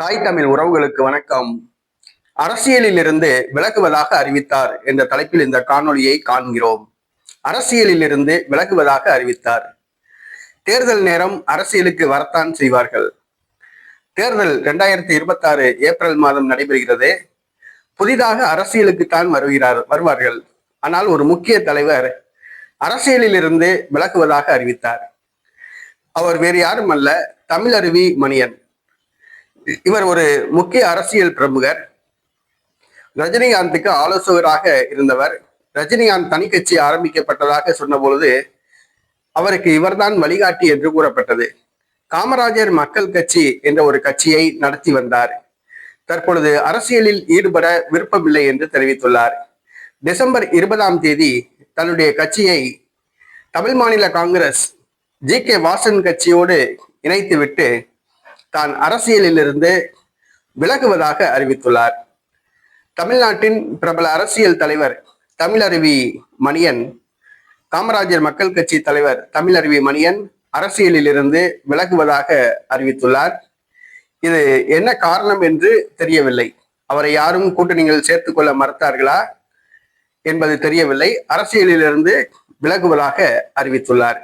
தாய் தமிழ் உறவுகளுக்கு வணக்கம். அரசியலில் இருந்து விலகுவதாக அறிவித்தார் என்ற தலைப்பில் இந்த காணொலியை காண்கிறோம். அரசியலில் இருந்து விலகுவதாக அறிவித்தார். தேர்தல் நேரம் அரசியலுக்கு வரத்தான் செய்வார்கள். தேர்தல் இரண்டாயிரத்தி இருபத்தி ஆறு ஏப்ரல் மாதம் நடைபெறுகிறது. புதிதாக அரசியலுக்குத்தான் வருகிறார் வருவார்கள். ஆனால் ஒரு முக்கிய தலைவர் அரசியலில் இருந்து விலகுவதாக அறிவித்தார். அவர் வேறு யாரும் அல்ல தமிழருவி மணியன். இவர் ஒரு முக்கிய அரசியல் பிரமுகர். ரஜினிகாந்துக்கு ஆலோசகராக இருந்தவர். ரஜினிகாந்த் தனி கட்சி ஆரம்பிக்கப்பட்டதாக சொன்னபொழுது அவருக்கு இவர்தான் வழிகாட்டி என்று கூறப்பட்டது. காமராஜர் மக்கள் கட்சி என்ற ஒரு கட்சியை நடத்தி வந்தார். தற்பொழுது அரசியலில் ஈடுபட விருப்பமில்லை என்று தெரிவித்துள்ளார். டிசம்பர் இருபதாம் தேதி தன்னுடைய கட்சியை தமிழ் மாநில காங்கிரஸ் ஜி கே வாசன் கட்சியோடு இணைத்துவிட்டு தான் அரசியலிலிருந்து விலகுவதாக அறிவித்துள்ளார். தமிழ்நாட்டின் பிரபல அரசியல் தலைவர் தமிழருவி மணியன் காமராஜர் மக்கள் கட்சி தலைவர் தமிழருவி மணியன் அரசியலிலிருந்து விலகுவதாக அறிவித்துள்ளார். இது என்ன காரணம் என்று தெரியவில்லை. அவரை யாரும் கூட்டணியில் சேர்த்துக்கொள்ள மறுத்தார்களா என்பது தெரியவில்லை. அரசியலிலிருந்து விலகுவதாக அறிவித்துள்ளார்.